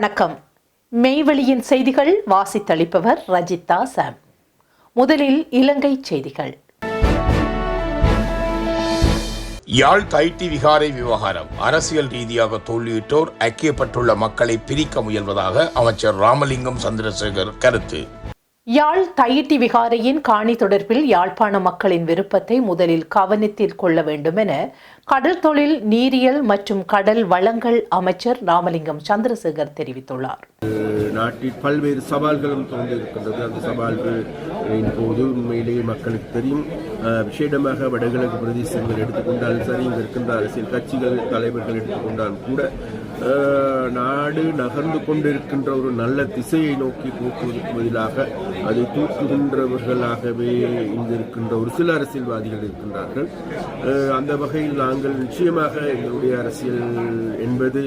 வணக்கம். மெய்வெளியின் செய்திகள் வாசித்தளிப்பவர் ரஜிதா சாம். முதலில் இலங்கை செய்திகள். யாழ் தைட்டி விகாரை விவகாரம். அரசியல் ரீதியாக தோல்வியுற்றோர் ஐக்கியப்பட்டுள்ள மக்களை பிரிக்க முயல்வதாக அமைச்சர் ராமலிங்கம் சந்திரசேகர் கருத்து. யாழ் தையிட்டி விகாரையின் காணி தொடர்பில் யாழ்ப்பாண மக்களின் விருப்பத்தை முதலில் கவனத்தில் கொள்ள வேண்டும் என கடல் தொழில் நீரியல் மற்றும் கடல் வளங்கள் அமைச்சர் ராமலிங்கம் சந்திரசேகர் தெரிவித்துள்ளார். நாட்டில் பல்வேறு சவால்களும் தோன்றியிருக்கின்றது. அந்த சவால்கள் இப்போது உண்மையிலேயே மக்களுக்கு தெரியும். விசேடமாக வடகிழக்கு பிரதேசங்கள் எடுத்துக்கொண்டாலும் சரி இங்கே இருக்கின்ற அரசியல் கட்சிகள் தலைவர்கள் எடுத்துக்கொண்டாலும் கூட நாடு நகர்ந்து கொண்டிருக்கின்ற ஒரு நல்ல திசையை நோக்கி போக்குவதற்கு பதிலாக அதை தூக்குகின்றவர்களாகவே இருந்திருக்கின்ற ஒரு சில அரசியல்வாதிகள் இருக்கின்றார்கள். அந்த வகையில் நாங்கள் நிச்சயமாக எங்களுடைய அரசியல் என்பது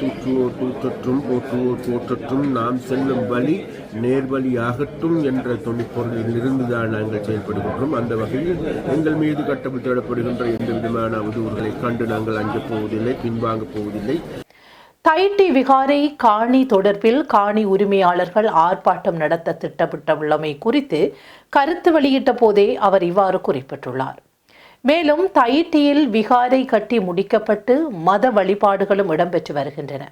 தூற்றுவோர் தூற்றற்றும் போற்றுவோர் போற்றற்றும் நாம் செல்லும் வழி நேர்வழியாகட்டும் என்ற தொனிப்பொருளில் இருந்துதான் நாங்கள் செயல்படுகின்றோம். அந்த வகையில் எங்கள் மீது கட்டமைத்திடப்படுகின்ற எந்த விதமான அவதூறுகளை கண்டு நாங்கள் அஞ்சப் போவதில்லை பின்வாங்கப் போவதில்லை. தைட்டி விகாரை காணி தொடர்பில் காணி உரிமையாளர்கள் ஆர்ப்பாட்டம் நடத்த திட்டமிட்டுள்ளமை குறித்து கருத்து வெளியிட்ட போதே அவர் இவ்வாறு குறிப்பிட்டுள்ளார். மேலும் தைட்டியில் விகாரை கட்டி முடிக்கப்பட்டு மத வழிபாடுகளும் இடம்பெற்று வருகின்றன.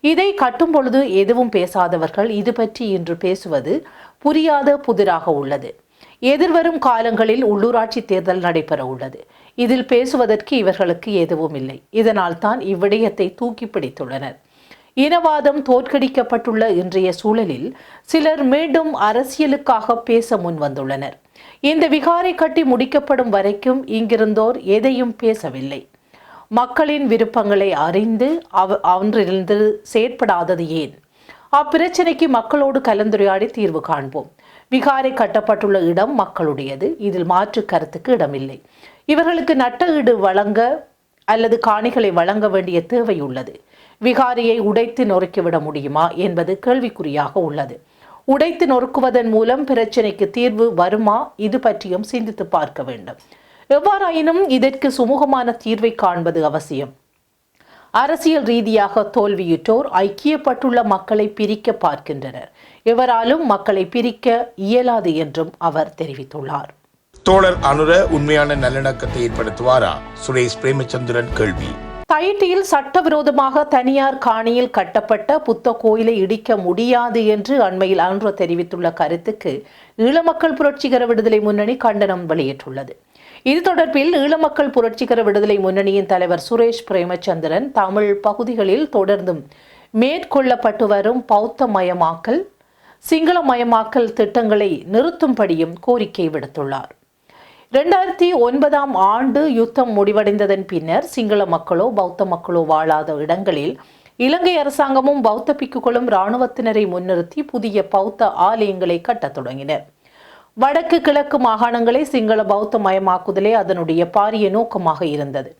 இதை கட்டும் பொழுது எதுவும் பேசாதவர்கள் இது பற்றி இன்று பேசுவது புரியாத புதிராக உள்ளது. எதிர்வரும் காலங்களில் உள்ளூராட்சி தேர்தல் நடைபெற உள்ளது. இதில் பேசுவதற்கு இவர்களுக்கு எதுவும் இல்லை இதனால் தான் இவ்விடயத்தை தூக்கி பிடித்துள்ளனர். இனவாதம் தோற்கடிக்கப்பட்டுள்ள இன்றைய சூழலில் சிலர் மீண்டும் அரசியலுக்காக பேச முன் வந்துள்ளனர் இந்த விகாரை கட்டி முடிக்கப்படும் வரைக்கும் இங்கிருந்தோர் எதையும் பேசவில்லை. மக்களின் விருப்பங்களை அறிந்து அவ அவன்றிலிருந்து செயற்படாதது ஏன்? அப்பிரச்சனைக்கு மக்களோடு கலந்துரையாடி தீர்வு காண்போம். விகாரை கட்டப்பட்டுள்ள இடம் மக்களுடையது. இதில் மாற்று கருத்துக்கு இடமில்லை. இவர்களுக்கு நட்ட ஈடு வழங்க அல்லது காணிகளை வழங்க வேண்டிய தேவை உள்ளது. விகாரியை உடைத்து நொறுக்கிவிட முடியுமா என்பது கேள்விக்குறியாக உள்ளது. உடைத்து நொறுக்குவதன் மூலம் பிரச்சனைக்கு தீர்வு வருமா? இது பற்றியும் சிந்தித்து பார்க்க வேண்டும். எவ்வாறாயினும் இதற்கு சுமூகமான தீர்வை காண்பது அவசியம். அரசியல் ரீதியாக தோல்வியுற்றோர் ஐக்கியப்பட்டுள்ள மக்களை பிரிக்க பார்க்கின்றனர். எவராலும் மக்களை பிரிக்க இயலாது என்றும் அவர் தெரிவித்துள்ளார். தோழர் அனுர உண்மையான நல்லிணக்கத்தை ஏற்படுத்துவாரா? சுரேஷ் பிரேமச்சந்திரன் கேள்வி. தையிட்டியில் சட்டவிரோதமாக தனியார் காணியில் கட்டப்பட்ட புத்த கோயிலை இடிக்க முடியாது என்று அண்மையில் அன்று தெரிவித்துள்ள கருத்துக்கு ஈழமக்கள் புரட்சிகர விடுதலை முன்னணி கண்டனம் வெளியிட்டுள்ளது. இது தொடர்பில் ஈழமக்கள் புரட்சிகர விடுதலை முன்னணியின் தலைவர் சுரேஷ் பிரேமச்சந்திரன் தமிழ் பகுதிகளில் தொடர்ந்தும் மேற்கொள்ளப்பட்டு வரும் பௌத்தமயமாக்கல் சிங்களமயமாக்கல் திட்டங்களை நிறுத்தும்படியும் கோரிக்கை விடுத்துள்ளார். ரெண்டாயிரத்தி ஒன்பதாம் ஆண்டு யுத்தம் முடிவடைந்ததன் பின்னர் சிங்கள மக்களோ பௌத்த மக்களோ வாழாத இடங்களில் இலங்கை அரசாங்கமும் பௌத்த பிக்குகளும் இராணுவத்தினரை முன்னிறுத்தி புதிய பௌத்த ஆலயங்களை கட்டத் தொடங்கினர். வடக்கு கிழக்கு மாகாணங்களை சிங்கள பௌத்த மயமாக்குதலே அதனுடைய பாரிய நோக்கமாக இருந்தது.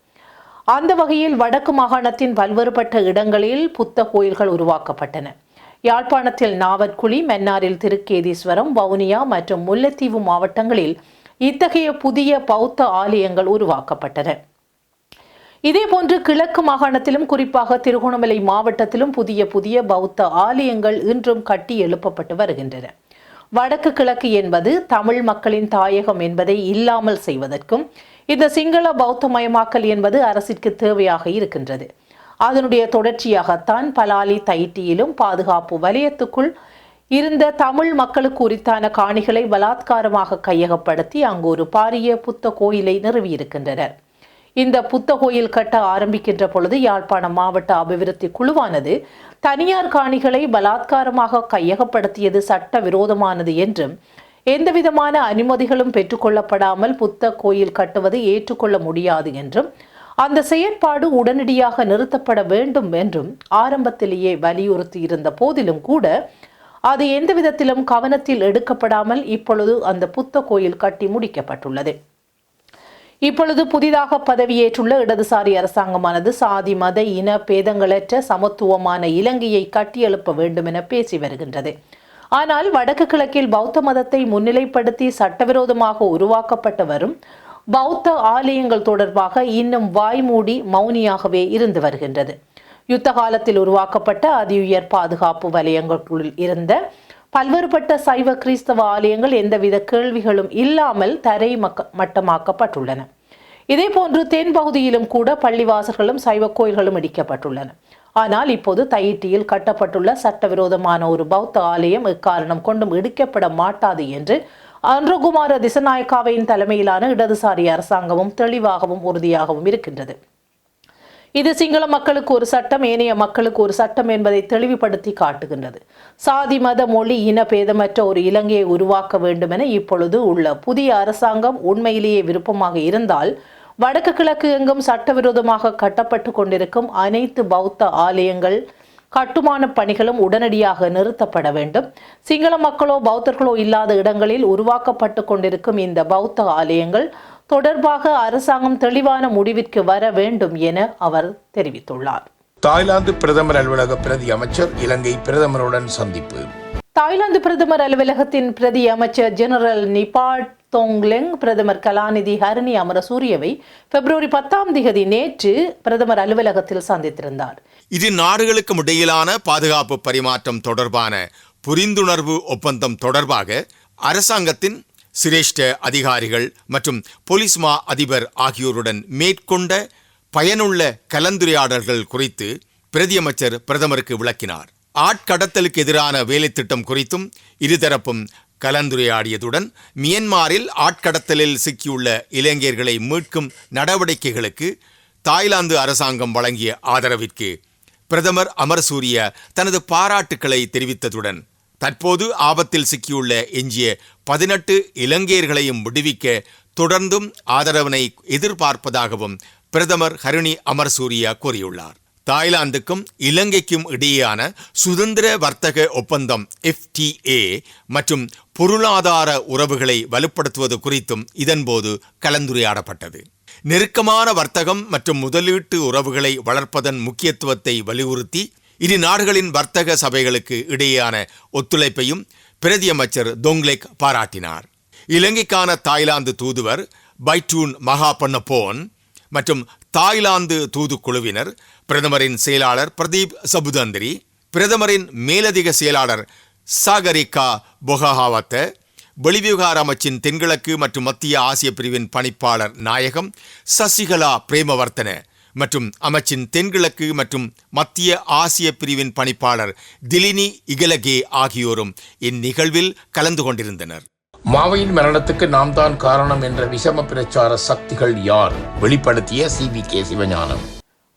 அந்த வகையில் வடக்கு மாகாணத்தின் பல்வேறுபட்ட இடங்களில் புத்த கோயில்கள் உருவாக்கப்பட்டன. யாழ்ப்பாணத்தில் நாவற்குழி மன்னாரில் திருக்கேதீஸ்வரம் வவுனியா மற்றும் முல்லைத்தீவு மாவட்டங்களில் இத்தகைய புதிய பௌத்த ஆலயங்கள் உருவாக்கப்பட்டன. இதேபோன்று கிழக்கு மாகாணத்திலும் குறிப்பாக திருகோணமலை மாவட்டத்திலும் புதிய புதிய பௌத்த ஆலயங்கள் இன்றும் கட்டி எழுப்பப்பட்டு வருகின்றன. வடக்கு கிழக்கு என்பது தமிழ் மக்களின் தாயகம் என்பதை இல்லாமல் செய்வதற்கும் இந்த சிங்கள பௌத்தமயமாக்கல் என்பது அரசிற்கு தேவையாக இருக்கின்றது. அதனுடைய தொடர்ச்சியாகத்தான் பலாலி தைட்டியிலும் பாதுகாப்பு வலயத்துக்குள் இருந்த தமிழ் மக்களுக்கு உரித்தான காணிகளை பலாத்காரமாக கையகப்படுத்தி அங்கு ஒரு பாரிய புத்த கோயிலை நிறுவியிருக்கின்றனர். இந்த புத்த கோயில் கட்ட ஆரம்பிக்கின்ற பொழுது யாழ்ப்பாணம் மாவட்ட அபிவிருத்தி குழுவானது தனியார் காணிகளை பலாத்காரமாக கையகப்படுத்தியது சட்ட விரோதமானது என்றும் எந்தவிதமான அனுமதிகளும் பெற்றுக்கொள்ளப்படாமல் புத்த கோயில் கட்டுவது ஏற்றுக்கொள்ள முடியாது என்றும் அந்த செயற்பாடு உடனடியாக நிறுத்தப்பட வேண்டும் என்றும் ஆரம்பத்திலேயே வலியுறுத்தி இருந்த போதிலும் கூட அது எந்த விதத்திலும் கவனத்தில் எடுக்கப்படாமல் இப்பொழுது அந்த புத்த கோயில் கட்டி முடிக்கப்பட்டுள்ளது. இப்பொழுது புதிதாக பதவியேற்றுள்ள இடதுசாரி அரசாங்கமானது சாதி மத இன பேதங்களற்ற சமத்துவமான இலங்கையை கட்டியெழுப்ப வேண்டும் என பேசி வருகின்றது. ஆனால் வடக்கு கிழக்கில் பௌத்த மதத்தை முன்னிலைப்படுத்தி சட்டவிரோதமாக உருவாக்கப்பட்டு வரும் பௌத்த ஆலயங்கள் தொடர்பாக இன்னும் வாய்மூடி மௌனியாகவே இருந்து வருகின்றது. யுத்த காலத்தில் உருவாக்கப்பட்ட அதிஉயர் பாதுகாப்பு வலயங்களுக்குள் இருந்த பல்வேறுபட்ட சைவ கிறிஸ்தவ ஆலயங்கள் எந்தவித கேள்விகளும் இல்லாமல் தரை மக்க மட்டமாக்கப்பட்டுள்ளன. இதேபோன்று தென் பகுதியிலும் கூட பள்ளிவாசல்களும் சைவ கோயில்களும் இடிக்கப்பட்டுள்ளன. ஆனால் இப்போது தையிட்டியில் கட்டப்பட்டுள்ள சட்டவிரோதமான ஒரு பௌத்த ஆலயம் இக்காரணம் கொண்டும் இடிக்கப்பட மாட்டாது என்று அன்ரகுமார திசநாயக்காவின் தலைமையிலான இடதுசாரி அரசாங்கமும் தெளிவாகவும் உறுதியாகவும் இருக்கின்றது. இது சிங்கள மக்களுக்கு ஒரு சட்டம் ஏனைய மக்களுக்கு ஒரு சட்டம் என்பதை தெளிவுபடுத்தி காட்டுகின்றது. சாதி மத மொழி இன பேதமற்ற ஒரு இலங்கையை உருவாக்க வேண்டும் என இப்பொழுது உள்ள புதிய அரசாங்கம் உண்மையிலேயே விருப்பமாக இருந்தால் வடக்கு கிழக்கு எங்கும் சட்டவிரோதமாக கட்டப்பட்டு கொண்டிருக்கும் அனைத்து பௌத்த ஆலயங்கள் கட்டுமான பணிகளும் உடனடியாக நிறுத்தப்பட வேண்டும். சிங்கள மக்களோ பௌத்தர்களோ இல்லாத இடங்களில் உருவாக்கப்பட்டு கொண்டிருக்கும் இந்த பௌத்த ஆலயங்கள் தொடர்பாக அரசாங்கம் தெளிவான முடிவிற்கு வர வேண்டும் என அவர் தெரிவித்துள்ளார். தாய்லாந்து பிரதமர் அலுவலக பிரதி அமைச்சர் இலங்கை பிரதமருடன் சந்திப்பு. தாய்லாந்து பிரதமர் அலுவலகத்தின் பிரதி அமைச்சர் ஜெனரல் நிபாட் தொங்லெங் பிரதமர் கலாநிதி ஹரணி அமரசூரியவை பிப்ரவரி பத்தாம் திகதி நேற்று பிரதமர் அலுவலகத்தில் சந்தித்திருந்தார். இரு நாடுகளுக்கும் இடையிலான பாதுகாப்பு பரிமாற்றம் தொடர்பான புரிந்துணர்வு ஒப்பந்தம் தொடர்பாக அரசாங்கத்தின் சிரேஷ்ட அதிகாரிகள் மற்றும் போலீஸ் மா அதிபர் ஆகியோருடன் மேற்கொண்ட பயனுள்ள கலந்துரையாடல்கள் குறித்து பிரதியமைச்சர் பிரதமருக்கு விளக்கினார். ஆட்கடத்தலுக்கு எதிரான வேலைத்திட்டம் குறித்தும் இருதரப்பும் கலந்துரையாடியதுடன் மியன்மாரில் ஆட்கடத்தலில் சிக்கியுள்ள இளைஞர்களை மீட்கும் நடவடிக்கைகளுக்கு தாய்லாந்து அரசாங்கம் வழங்கிய ஆதரவிற்கு பிரதமர் அமரசூரிய தனது பாராட்டுக்களை தெரிவித்ததுடன் தற்போது ஆபத்தில் சிக்கியுள்ள எஞ்சிய பதினெட்டு இலங்கையர்களையும் விடுவிக்க தொடர்ந்தும் ஆதரவினை எதிர்பார்ப்பதாகவும் பிரதமர் ஹரிணி அமர்சூரியா கூறியுள்ளார். தாய்லாந்துக்கும் இலங்கைக்கும் இடையேயான சுதந்திர வர்த்தக ஒப்பந்தம் எஃப்டிஏ மற்றும் பொருளாதார உறவுகளை வலுப்படுத்துவது குறித்தும் இதன்போது கலந்துரையாடப்பட்டது. நெருக்கமான வர்த்தகம் மற்றும் முதலீட்டு உறவுகளை வளர்ப்பதன் முக்கியத்துவத்தை வலியுறுத்தி இரு நாடுகளின் வர்த்தக சபைகளுக்கு இடையேயான ஒத்துழைப்பையும் பிரதியமைச்சர் தொங்லெக் பாராட்டினார். இலங்கைக்கான தாய்லாந்து தூதுவர் பைட்டூன் மகாபன்னபோன் மற்றும் தாய்லாந்து தூதுக்குழுவினர் பிரதமரின் செயலாளர் பிரதீப் சபுதந்திரி பிரதமரின் மேலதிக செயலாளர் சாகரிகா பொஹாவத்த வெளிவிவகார அமைச்சின் தென்கிழக்கு மற்றும் மத்திய ஆசிய பிரிவின் பணிப்பாளர் நாயகம் சசிகலா பிரேமவர்த்தன மற்றும் அமைச்சின் தென்கிழக்கு மற்றும் மத்திய ஆசிய பிரிவின் பணிப்பாளர் திலினி இகலகே ஆகியோரும் இந்நிகழ்வில் கலந்து கொண்டிருந்தனர். மாவையின் மரணத்துக்கு நாம் தான் காரணம் என்ற விஷம பிரச்சார சக்திகள் யார்? வெளிப்படுத்திய சிவி கே சிவஞானம்.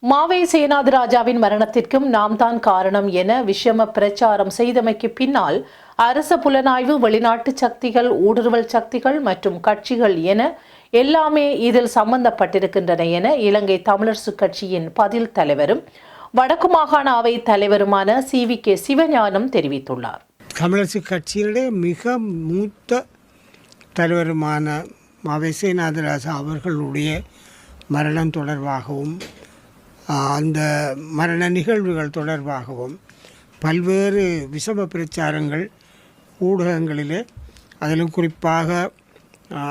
மாவே சேனாதி ராஜாவின் மரணத்திற்கும் நாம் தான் காரணம் என விஷம பிரச்சாரம் செய்தமைக்கு பின்னால் அரச புலனாய்வு வெளிநாட்டு சக்திகள் ஊடுருவல் சக்திகள் மற்றும் கட்சிகள் என எல்லாமே இதில் சம்பந்தப்பட்டிருக்கின்றன என இலங்கை தமிழரசு கட்சியின் பதில் தலைவரும் வடக்கு மாகாண அவை தலைவருமான சி வி கே சிவஞானம் தெரிவித்துள்ளார். தமிழரசு கட்சியினுடைய மிக மூத்த தலைவருமான மவேசேநாதராசா அவர்களுடைய மரணம் தொடர்பாகவும் அந்த மரண நிகழ்வுகள் தொடர்பாகவும் பல்வேறு விஷம பிரச்சாரங்கள் ஊடகங்களிலே அதிலும் குறிப்பாக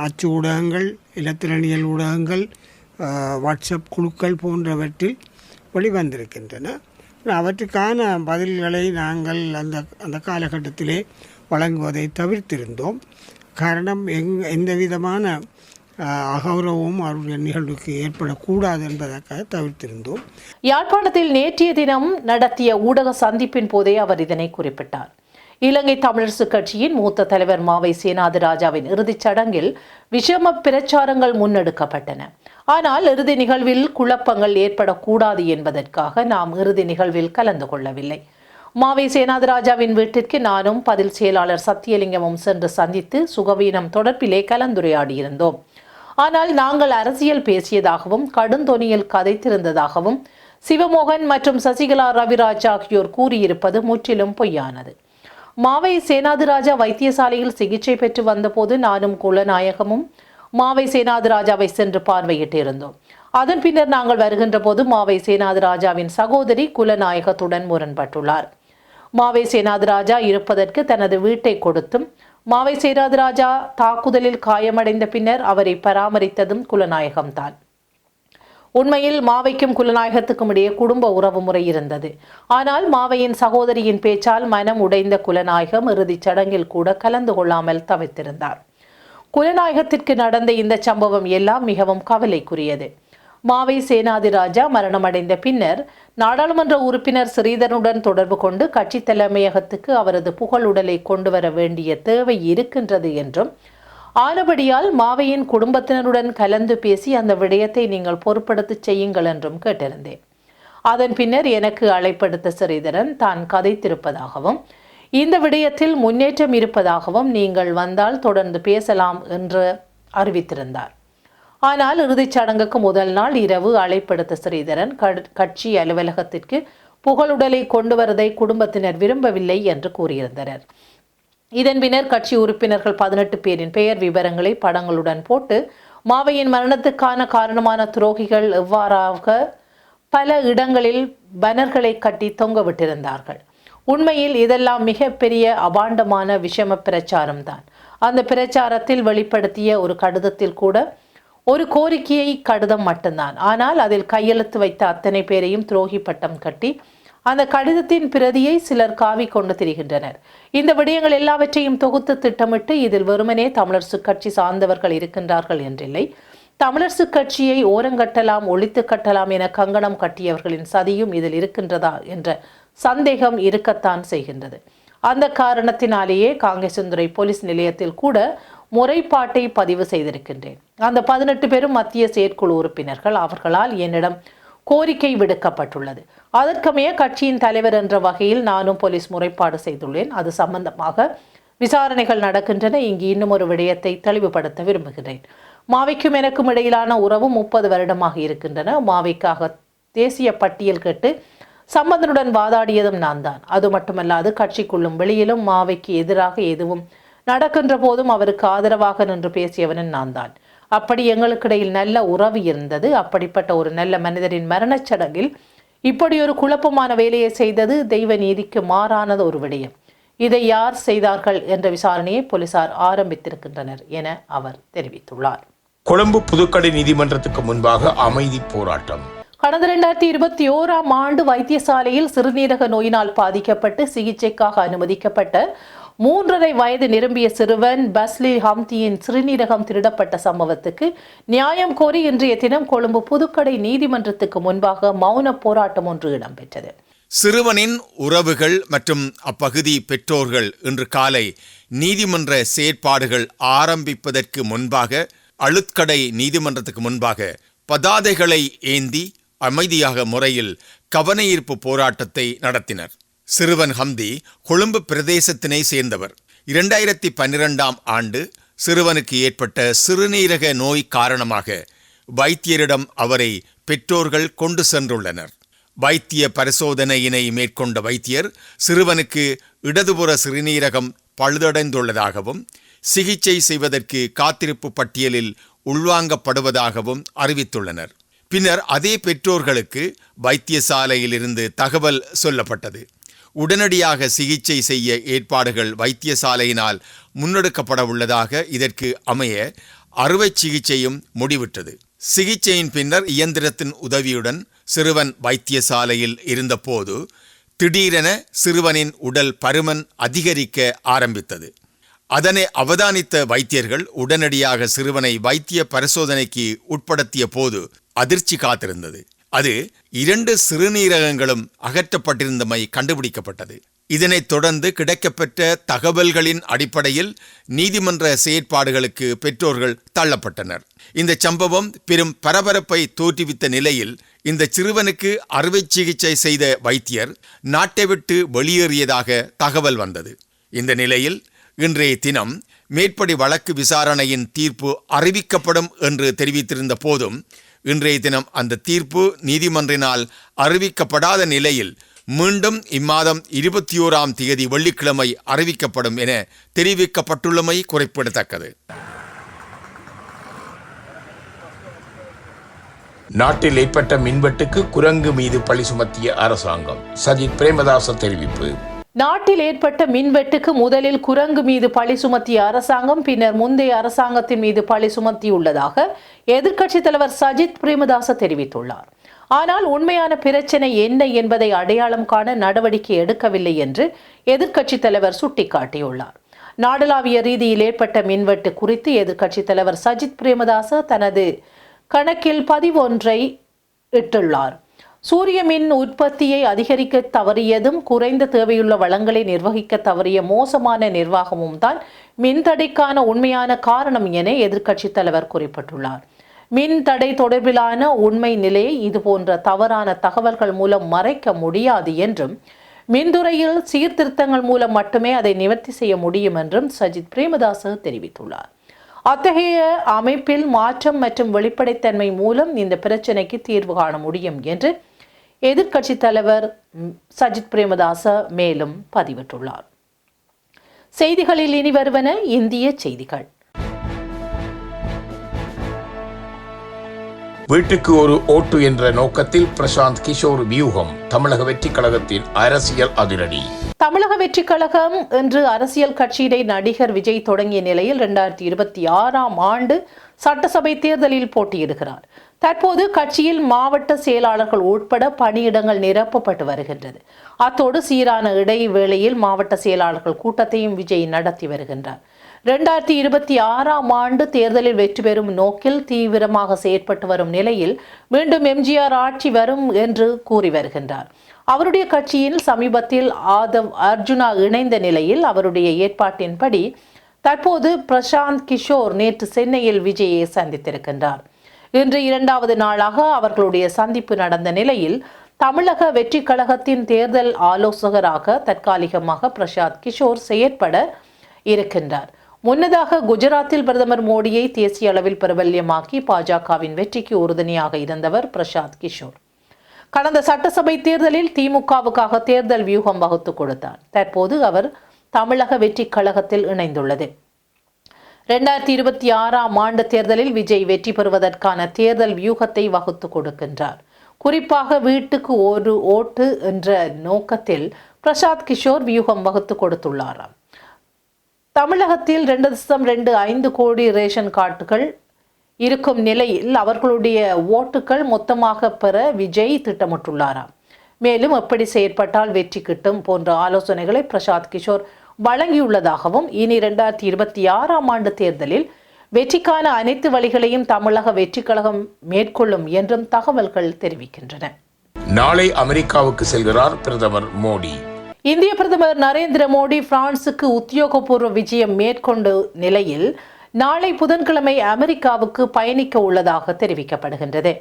அச்சு ஊடகங்கள் இலத்திரனியல் ஊடகங்கள் வாட்ஸ்அப் குழுக்கள் போன்றவற்றில் வெளிவந்திருக்கின்றன. அவற்றுக்கான பதில்களை நாங்கள் அந்த அந்த காலகட்டத்திலே வழங்குவதை தவிர்த்திருந்தோம். காரணம் எங் எந்த விதமான அகௌரவம் அவருடைய நிகழ்வுக்கு ஏற்படக்கூடாது என்பதற்காக தவிர்த்திருந்தோம். யாழ்ப்பாணத்தில் நேற்றைய தினம் நடத்திய ஊடக சந்திப்பின் போதே அவர் இதனை குறிப்பிட்டார். இலங்கை தமிழரசு கட்சியின் மூத்த தலைவர் மாவை சேனாதி ராஜாவின் இறுதிச் சடங்கில் விஷம பிரச்சாரங்கள் முன்னெடுக்கப்பட்டன. ஆனால் இறுதி நிகழ்வில் குழப்பங்கள் ஏற்படக்கூடாது என்பதற்காக நாம் இறுதி நிகழ்வில் கலந்து கொள்ளவில்லை. மாவை சேனாதி ராஜாவின் வீட்டிற்கு நானும் பதில் செயலாளர் சத்தியலிங்கமும் சென்று சந்தித்து சுகவீனம் தொடர்பிலே கலந்துரையாடியிருந்தோம். ஆனால் நாங்கள் அரசியல் பேசியதாகவும் கடுந்தொனியில் கதைத்திருந்ததாகவும் சிவமோகன் மற்றும் சசிகலா ரவிராஜ் ஆகியோர் கூறியிருப்பது முற்றிலும் பொய்யானது. மாவை சேனாதிராஜா வைத்தியசாலையில் சிகிச்சை பெற்று வந்தபோது நானும் குலநாயகமும் மாவை சேனாதிராஜாவை சென்று பார்வையிட்டிருந்தோம். அதன் பின்னர் நாங்கள் வருகின்ற போது மாவை சேனாதிராஜாவின் சகோதரி குலநாயகத்துடன் முரண்பட்டுள்ளார். மாவை சேனாதிராஜா இருப்பதற்கு தனது வீட்டை கொடுத்தும் மாவை சேனாதிராஜா தாக்குதலில் காயமடைந்த பின்னர் அவரை பராமரித்ததும் குலநாயகம்தான். உண்மையில் மாவைக்கும் குலநாயகத்துக்கும் இடையே குடும்ப உறவு முறை இருந்தது. ஆனால் மாவையின் சகோதரியின் பேச்சால் மனம் உடைந்த குலநாயகம் இறுதிச் சடங்கில் கூட கலந்து கொள்ளாமல் தவித்திருந்தார். குலநாயகத்திற்கு நடந்த இந்த சம்பவம் எல்லாம் மிகவும் கவலைக்குரியது. மாவை சேனாதிராஜா மரணமடைந்த பின்னர் நாடாளுமன்ற உறுப்பினர் ஸ்ரீதரனுடன் தொடர்பு கொண்டு கட்சி தலைமையகத்துக்கு அவரது புகழுடலை கொண்டு வர வேண்டிய தேவை இருக்கின்றது என்றும் ஆனபடியால் மாவையின் குடும்பத்தினருடன் கலந்து பேசி அந்த விடயத்தை நீங்கள் பொறுப்படுத்தி செய்யுங்கள் என்றும் கேட்டிருந்தேன் அதன் பின்னர் எனக்கு அழைப்படுத்த ஸ்ரீதரன் தான் கதைத்திருப்பதாகவும் இந்த விடயத்தில் முன்னேற்றம் இருப்பதாகவும் நீங்கள் வந்தால் தொடர்ந்து பேசலாம் என்று அறிவித்திருந்தார். ஆனால் இறுதிச் சடங்குக்கு முதல் நாள் இரவு அழைப்படுத்த ஸ்ரீதரன் கட்- கட்சி அலுவலகத்திற்கு புகழுடலை கொண்டு வரதை குடும்பத்தினர் விரும்பவில்லை என்று கூறியிருந்தனர். இதன் பின்னர் கட்சி உறுப்பினர்கள் பதினெட்டு பேரின் பெயர் விவரங்களை படங்களுடன் போட்டு மாவையின் மரணத்துக்கான காரணமான துரோகிகள் எவ்வாறாக பல இடங்களில் பனர்களை கட்டி தொங்க விட்டிருந்தார்கள். உண்மையில் இதெல்லாம் மிகப்பெரிய அபாண்டமான விஷம பிரச்சாரம்தான் அந்த பிரச்சாரத்தில் வெளிப்படுத்திய ஒரு கடிதத்தில் கூட ஒரு கோரிக்கையை கடிதம் மட்டும்தான். ஆனால் அதில் கையெழுத்து வைத்த அத்தனை பேரையும் துரோகி பட்டம் கட்டி அந்த கடிதத்தின் பிரதியை சிலர் காவி கொண்டு திரிகின்றனர். இந்த விடயங்கள் எல்லாவற்றையும் தொகுத்து திட்டமிட்டு இதில் வெறுமனே தமிழரசு கட்சி சார்ந்தவர்கள் இருக்கின்றார்கள் என்றில்லை. தமிழரசு கட்சியை ஓரங்கட்டலாம் ஒழித்து கட்டலாம் என கங்கணம் கட்டியவர்களின் சதியும் இதில் இருக்கின்றதா என்ற சந்தேகம் இருக்கத்தான் செய்கின்றது. அந்த காரணத்தினாலேயே காங்கேசந்துறை போலீஸ் நிலையத்தில் கூட முறைப்பாட்டை பதிவு செய்திருக்கின்றேன். அந்த பதினெட்டு பேரும் மத்திய செயற்குழு உறுப்பினர்கள். அவர்களால் என்னிடம் கோரிக்கை விடுக்கப்பட்டுள்ளது. அதற்கமைய கட்சியின் தலைவர் என்ற வகையில் நானும் போலீஸ் முறைப்பாடு செய்துள்ளேன். அது சம்பந்தமாக விசாரணைகள் நடக்கின்றன. இங்கு இன்னும் ஒரு விடயத்தை தெளிவுபடுத்த விரும்புகிறேன். மாவைக்கும் எனக்கும் இடையிலான உறவு முப்பது வருடமாக இருக்கின்றன. மாவைக்காக தேசிய பட்டியல் கேட்டு சம்பந்தனுடன் வாதாடியதும் நான் தான் அது மட்டுமல்லாது கட்சிக்குள்ளும் வெளியிலும் மாவைக்கு எதிராக எதுவும் நடக்கின்ற போதும் அவருக்கு ஆதரவாக நின்று பேசியவனும் நான் தான் அப்படி எங்களுக்கிடையில் நல்ல உறவு இருந்தது. அப்படிப்பட்ட ஒரு நல்ல மனிதரின் மரணச் சடங்கில் இப்படி ஒரு குழப்பமான வேலையை செய்தது தெய்வ நீதிக்கு மாறானது ஒரு விடயம். இதை யார் செய்தார்கள் என்ற விசாரணையை போலீசார் ஆரம்பித்திருக்கின்றனர் என அவர் தெரிவித்துள்ளார். கொழும்பு புதுக்கடை நீதிமன்றத்துக்கு முன்பாக அமைதி போராட்டம். கடந்த இரண்டாயிரத்தி இருபத்தி ஓராம் ஆண்டு வைத்தியசாலையில் சிறுநீரக நோயினால் பாதிக்கப்பட்டு சிகிச்சைக்காக அனுமதிக்கப்பட்ட மூன்றரை வயது நிரம்பிய சிறுவன் பஸ்லி ஹம்தியின் சிறுநீரகம் திருடப்பட்ட சம்பவத்துக்கு நியாயம் கோரி இன்றைய தினம் கொழும்பு புதுக்கடை நீதிமன்றத்துக்கு முன்பாக மௌன போராட்டம் ஒன்று இடம்பெற்றது. சிறுவனின் உறவுகள் மற்றும் அப்பகுதி பெற்றோர்கள் இன்று காலை நீதிமன்ற செயற்பாடுகள் ஆரம்பிப்பதற்கு முன்பாக அழுத்கடை நீதிமன்றத்துக்கு முன்பாக பதாதைகளை ஏந்தி அமைதியாக முறையில் கவனஈர்ப்பு போராட்டத்தை நடத்தினர். சிறுவன் ஹம்தி கொழும்பு பிரதேசத்தினை சேர்ந்தவர். இரண்டாயிரத்தி பன்னிரெண்டாம் ஆண்டு சிறுவனுக்கு ஏற்பட்ட சிறுநீரக நோய் காரணமாக வைத்தியரிடம் அவரை பெற்றோர்கள் கொண்டு சென்றுள்ளனர். வைத்திய பரிசோதனையினை மேற்கொண்ட வைத்தியர் சிறுவனுக்கு இடதுபுற சிறுநீரகம் பழுதடைந்துள்ளதாகவும் சிகிச்சை செய்வதற்கு காத்திருப்பு பட்டியலில் உள்வாங்கப்படுவதாகவும் அறிவித்துள்ளனர். பின்னர் அதே பெற்றோர்களுக்கு வைத்தியசாலையிலிருந்து தகவல் சொல்லப்பட்டது. உடனடியாக சிகிச்சை செய்ய ஏற்பாடுகள் வைத்தியசாலையினால் முன்னெடுக்கப்பட உள்ளதாக இதற்கு அமைய அறுவை சிகிச்சையும் முடிவிட்டது சிகிச்சையின் பின்னர் இயந்திரத்தின் உதவியுடன் சிறுவன் வைத்தியசாலையில் இருந்தபோது திடீரென சிறுவனின் உடல் பருமன் அதிகரிக்க ஆரம்பித்தது. அதனை அவதானித்த வைத்தியர்கள் உடனடியாக சிறுவனை வைத்திய பரிசோதனைக்கு உட்படுத்திய போது அதிர்ச்சி காத்திருந்தது. அது இரண்டு சிறுநீரகங்களும் அகற்றப்பட்டிருந்தமை கண்டுபிடிக்கப்பட்டது. இதனைத் தொடர்ந்து கிடைக்கப்பெற்ற தகவல்களின் அடிப்படையில் நீதிமன்ற செயற்பாடுகளுக்கு பெற்றோர்கள் தள்ளப்பட்டனர். இந்த சம்பவம் பெரும் பரபரப்பை தோற்றுவித்த நிலையில் இந்த சிறுவனுக்கு அறுவை சிகிச்சை செய்த வைத்தியர் நாட்டை விட்டு வெளியேறியதாக தகவல் வந்தது. இந்த நிலையில் இன்றைய தினம் மேற்படி வழக்கு விசாரணையின் தீர்ப்பு அறிவிக்கப்படும் என்று தெரிவித்திருந்த போதும் இன்றைய தினம் அந்த தீர்ப்பு நீதிமன்றினால் அறிவிக்கப்படாத நிலையில் மீண்டும் இம்மாதம் இருபத்தி ஓராம் தேதி வெள்ளிக்கிழமை அறிவிக்கப்படும் என தெரிவிக்கப்பட்டுள்ளமை குறிப்பிடத்தக்கது. நாட்டில் ஏற்பட்ட மின்வெட்டுக்கு குரங்கு மீது பழி சுமத்திய அரசாங்கம் சஜித் பிரேமதாச தெரிவிப்பு. நாட்டில் ஏற்பட்ட மின்வெட்டுக்கு முதலில் குரங்கு மீது பழி சுமத்திய அரசாங்கம் பின்னர் முந்தைய அரசாங்கத்தின் மீது பழி சுமத்தியுள்ளதாக எதிர்க்கட்சித் தலைவர் சஜித் பிரேமதாச தெரிவித்துள்ளார். ஆனால் உண்மையான பிரச்சனை என்ன என்பதை அடையாளம் காண நடவடிக்கை எடுக்கவில்லை என்று எதிர்க்கட்சித் தலைவர் சுட்டிக்காட்டியுள்ளார். நாடளாவிய ரீதியில் ஏற்பட்ட மின்வெட்டு குறித்து எதிர்க்கட்சித் தலைவர் சஜித் பிரேமதாச தனது கணக்கில் பதிவொன்றை இட்டுள்ளார். சூரிய மின் உற்பத்தியை அதிகரிக்க தவறியதும் குறைந்த தேவையுள்ள வளங்களை நிர்வகிக்க தவறிய மோசமான நிர்வாகமும் தான் மின்தடைக்கான உண்மையான காரணம் என எதிர்க்கட்சித் தலைவர் குறிப்பிட்டுள்ளார். மின் தடை தொடர்பிலான உண்மை நிலையை இதுபோன்ற தவறான தகவல்கள் மூலம் மறைக்க முடியாது என்றும் மின்துறையில் சீர்திருத்தங்கள் மூலம் மட்டுமே அதை நிவர்த்தி செய்ய முடியும் என்றும் சஜித் பிரேமதாச தெரிவித்துள்ளார். அத்தகைய அமைப்பில் மாற்றம் மற்றும் வெளிப்படைத்தன்மை மூலம் இந்த பிரச்சினைக்கு தீர்வு காண முடியும் என்று எதிர்க்கட்சித் தலைவர் சஜித் பிரேமதாச மேலும் பதிவிட்டுள்ளார். செய்திகளில் இனி வருவன இந்திய செய்திகள். வீட்டுக்கு ஒரு ஓட்டு என்ற நோக்கத்தில் பிரசாந்த் கிஷோர் வியூகம் தமிழக வெற்றிக் கழகத்தின் அரசியல் அதிரடி. தமிழக வெற்றி கழகம் என்று அரசியல் கட்சியினை நடிகர் விஜய் தொடங்கிய நிலையில் இரண்டாயிரத்தி இருபத்தி ஆறாம் ஆண்டு சட்டசபை தேர்தலில் போட்டியிடுகிறார். தற்போது கட்சியில் மாவட்ட செயலாளர்கள் உட்பட பணியிடங்கள் நிரப்பப்பட்டு வருகின்றது. அத்தோடு சீரான இடைவேளையில் மாவட்ட செயலாளர்கள் கூட்டத்தையும் விஜய் நடத்தி வருகின்றார். இரண்டாயிரத்தி இருபத்தி ஆறாம் ஆண்டு தேர்தலில் வெற்றி பெறும் நோக்கில் தீவிரமாக செயற்பட்டு வரும் நிலையில் மீண்டும் எம்ஜிஆர் ஆட்சி வரும் என்று கூறி வருகின்றார். அவருடைய கட்சியில் சமீபத்தில் ஆதவ் அர்ஜுனா இணைந்த நிலையில் அவருடைய ஏற்பாட்டின்படி தற்போது பிரசாந்த் கிஷோர் நேற்று சென்னையில் விஜயை சந்தித்திருக்கின்றார். இன்று இரண்டாவது நாளாக அவர்களுடைய சந்திப்பு நடந்த நிலையில் தமிழக வெற்றி கழகத்தின் தேர்தல் ஆலோசகராக தற்காலிகமாக பிரசாந்த் கிஷோர் செயற்பட இருக்கின்றார். முன்னதாக குஜராத்தில் பிரதமர் மோடியை தேசிய அளவில் பிரபல்யமாக்கி பாஜகவின் வெற்றிக்கு உறுதுணையாக இருந்தவர் பிரசாந்த் கிஷோர். கடந்த சட்டசபை தேர்தலில் திமுகவுக்காக தேர்தல் வியூகம் வகுத்து கொடுத்தார். தற்போது அவர் தமிழக வெற்றி கழகத்தில் இணைந்துள்ளது. இரண்டாயிரத்தி இருபத்தி ஆறாம் ஆண்டு தேர்தலில் விஜய் வெற்றி பெறுவதற்கான தேர்தல் வியூகத்தை வகுத்து கொடுக்கின்றார். குறிப்பாக வீட்டுக்கு ஒரு ஓட்டு என்ற நோக்கத்தில் பிரசாத் கிஷோர் வியூகம் வகுத்து கொடுத்துள்ளாராம். தமிழகத்தில் ரெண்டு தசம் ரெண்டு ஐந்து கோடி ரேஷன் கார்டுகள் இருக்கும் நிலையில் அவர்களுடைய ஓட்டுகள் மொத்தமாக பெற விஜய் திட்டமிட்டுள்ளாராம். மேலும் எப்படி செயற்பட்டால் வெற்றி கிட்டும் போன்ற ஆலோசனைகளை பிரசாத் கிஷோர் வழங்கியுள்ளதாகவும் இனி இரண்டாயிரத்தி இருபத்தி ஆறாம் ஆண்டு தேர்தலில் வெற்றிக்கான அனைத்து வழிகளையும் தமிழக வெற்றி கழகம் மேற்கொள்ளும் என்றும் தகவல்கள் தெரிவிக்கின்றன. நாளை அமெரிக்காவுக்கு செல்கிறார் பிரதமர் மோடி. இந்திய பிரதமர் நரேந்திர மோடி பிரான்சுக்கு உத்தியோகபூர்வ விஜயம் மேற்கொண்ட நிலையில் நாளை புதன்கிழமை அமெரிக்காவுக்கு பயணிக்க உள்ளதாக தெரிவிக்கப்படுகின்றது.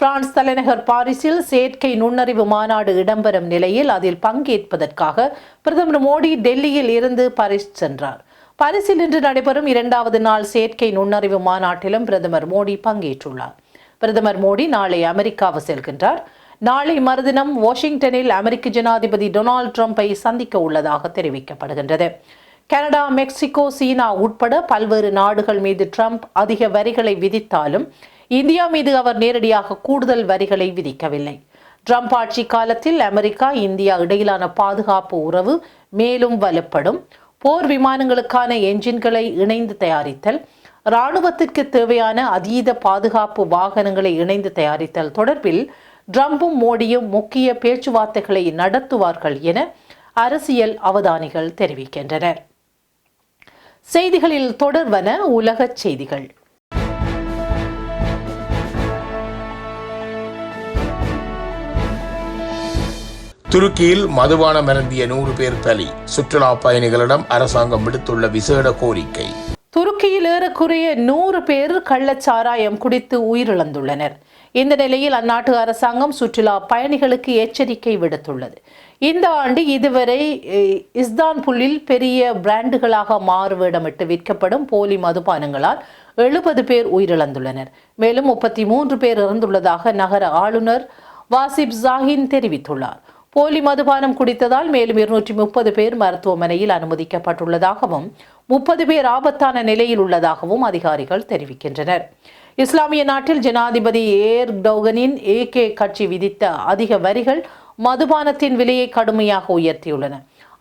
பிரான்ஸ் தலைநகர் பாரிஸில் செயற்கை நுண்ணறிவு மாநாடு இடம்பெறும் நிலையில் அதில் பங்கேற்பதற்காக பிரதமர் மோடி டெல்லியில் இருந்து பாரிஸ் சென்றார். பாரிஸில் இன்று நடைபெறும் இரண்டாவது நாள் செயற்கை நுண்ணறிவு மாநாட்டிலும் பிரதமர் மோடி பங்கேற்றுள்ளார். பிரதமர் மோடி நாளை அமெரிக்காவு செல்கின்றார். நாளை மறுதினம் வாஷிங்டனில் அமெரிக்க ஜனாதிபதி டொனால்ட் ட்ரம்ப்பை சந்திக்க உள்ளதாக தெரிவிக்கப்படுகின்றது. கனடா மெக்சிகோ சீனா உட்பட பல்வேறு நாடுகள் மீது ட்ரம்ப் அதிக வரிகளை விதித்தாலும் இந்தியா மீது அவர் நேரடியாக கூடுதல் வரிகளை விதிக்கவில்லை. ட்ரம்ப் ஆட்சி காலத்தில் அமெரிக்கா இந்தியா இடையிலான பாதுகாப்பு உறவு மேலும் வலுப்படும். போர் விமானங்களுக்கான என்ஜின்களை இணைந்து தயாரித்தல் இராணுவத்திற்கு தேவையான அதீத பாதுகாப்பு வாகனங்களை இணைந்து தயாரித்தல் தொடர்பில் ட்ரம்பும் மோடியும் முக்கிய பேச்சுவார்த்தைகளை நடத்துவார்கள் என அரசியல் அவதானிகள் தெரிவிக்கின்றனர். செய்திகளில் தொடர்வன உலகச் செய்திகள். துருக்கியில் மதுபானம் அருந்திய நூறு பேர் பலி சுற்றுலா பயணிகளிடம் அரசாங்கம் விடுத்துள்ள விசேட கோரிக்கை. துருக்கியில் ஏறக்குறைய நூறு பேர் கள்ளச்சாராயம் குடித்து உயிரிழந்துள்ளனர். இந்த நிலையில் அந்நாட்டு அரசாங்கம் சுற்றுலா பயணிகளுக்கு எச்சரிக்கை விடுத்துள்ளது. இந்த ஆண்டு இதுவரை இஸ்தான்புல்லில் பெரிய பிராண்டுகளாக மாறுவேடமிட்டு விற்கப்படும் போலி மதுபானங்களால் எழுபது பேர் உயிரிழந்துள்ளனர். மேலும் முப்பத்தி மூன்று பேர் இறந்துள்ளதாக நகர ஆளுநர் வாசிப் ஜாஹின் தெரிவித்துள்ளார். போலி மதுபானம் குடித்ததால் மேலும் இருநூற்றி முப்பது பேர் மருத்துவமனையில் அனுமதிக்கப்பட்டுள்ளதாகவும் முப்பது பேர் ஆபத்தான நிலையில் உள்ளதாகவும் அதிகாரிகள் தெரிவிக்கின்றனர். இஸ்லாமிய நாட்டில் ஜனாதிபதி ஏர் டோகனின் ஏகே கட்சி விதித்த அதிக வரிகள் மதுபானத்தின் விலையை கடுமையாக உயர்த்தியுள்ளன.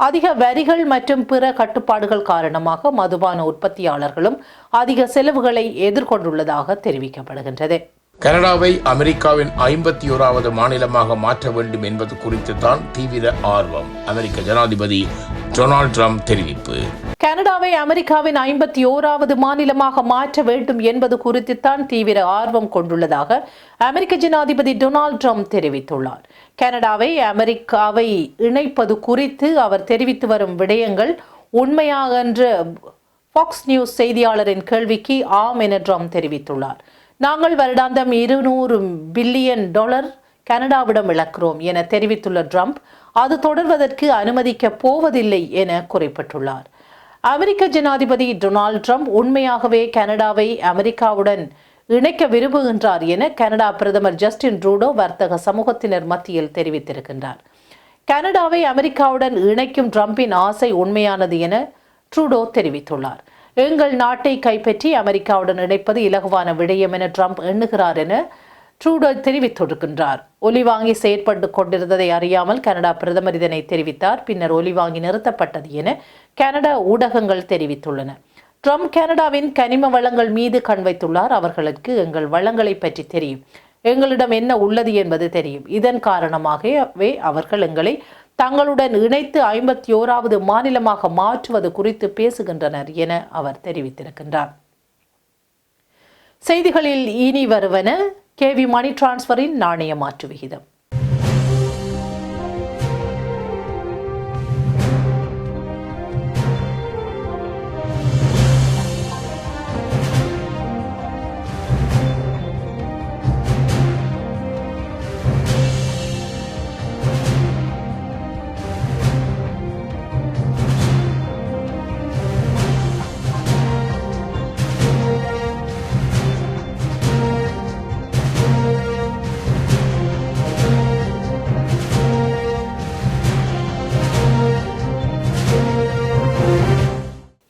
அதிக வரிகள் மற்றும் பிற கட்டுப்பாடுகள் காரணமாக மதுபான உற்பத்தியாளர்களும் அதிக செலவுகளை எதிர்கொண்டுள்ளதாக தெரிவிக்கப்படுகின்றது. கனடாவை அமெரிக்காவின் ஐம்பத்தி ஓராவது மாநிலமாக மாற்ற வேண்டும் என்பது குறித்து தான் தீவிர ஆர்வம் அமெரிக்க ஜனாதிபதி டொனால்ட் ட்ரம்ப் தெரிவிப்பு. கனடாவை அமெரிக்காவின் ஐம்பத்தி ஓராவது மாநிலமாக மாற்ற வேண்டும் என்பது குறித்துத்தான் தீவிர ஆர்வம் கொண்டுள்ளதாக அமெரிக்க ஜனாதிபதி டொனால்ட் ட்ரம்ப் தெரிவித்துள்ளார். கனடாவை அமெரிக்காவை இணைப்பது குறித்து அவர் தெரிவித்து வரும் விடயங்கள் உண்மையாக என்று ஃபாக்ஸ் நியூஸ் செய்தியாளரின் கேள்விக்கு ஆம் என ட்ரம்ப் தெரிவித்துள்ளார். நாங்கள் வருடாந்தம் இருநூறு பில்லியன் டாலர் கனடாவிடம் இழக்கிறோம் என தெரிவித்துள்ள ட்ரம்ப் அது தொடர்வதற்கு அனுமதிக்க போவதில்லை என குறிப்பிட்டுள்ளார். அமெரிக்க ஜனாதிபதி டொனால்ட் ட்ரம்ப் உண்மையாகவே கனடாவை அமெரிக்காவுடன் இணைக்க விரும்புகின்றார் என கனடா பிரதமர் ஜஸ்டின் ட்ரூடோ வர்த்தக சமூகத்தினர் மத்தியில் தெரிவித்திருக்கின்றார். கனடாவை அமெரிக்காவுடன் இணைக்கும் ட்ரம்பின் ஆசை உண்மையானது என ட்ரூடோ தெரிவித்துள்ளார். எங்கள் நாட்டை கைப்பற்றி அமெரிக்காவுடன் இணைப்பது இலகுவான விடயம் என ட்ரம்ப் எண்ணுகிறார் என ட்ரூடோ தெரிவித்திருக்கின்றார். ஒலி வாங்கி செயற்பட்டு கொண்டிருந்ததை அறியாமல் கனடா பிரதமர் இதனை தெரிவித்தார். பின்னர் ஒலி வாங்கி நிறுத்தப்பட்டது என கனடா ஊடகங்கள் தெரிவித்துள்ளன. ட்ரம்ப் கனடாவின் கனிம வளங்கள் மீது கண் வைத்துள்ளார். அவர்களுக்கு எங்கள் வளங்களை பற்றி தெரியும். எங்களிடம் என்ன உள்ளது என்பது தெரியும். இதன் காரணமாகவே அவர்கள் எங்களை தங்களுடன் இணைத்து ஐம்பத்தி ஓராவது மாநிலமாக மாற்றுவது குறித்து பேசுகின்றனர் என அவர் தெரிவித்திருக்கின்றார். செய்திகளில் இனி வருவன கேவி மணி டிரான்ஸ்ஃபரின் நாணய மாற்று விகிதம்.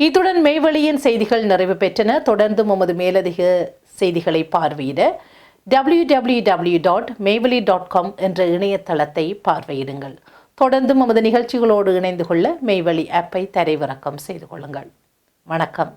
இத்துடன் மெய்வழியின் செய்திகள் நிறைவு பெற்றன. தொடர்ந்து உமது மேலதிக செய்திகளை பார்வையிட W W W dot Meivazhi dot com என்ற இணையதளத்தை பார்வையிடுங்கள். தொடர்ந்து நமது நிகழ்ச்சிகளோடு இணைந்து கொள்ள மெய்வழி ஆப்பை தரைவிறக்கம் செய்து கொள்ளுங்கள். வணக்கம்.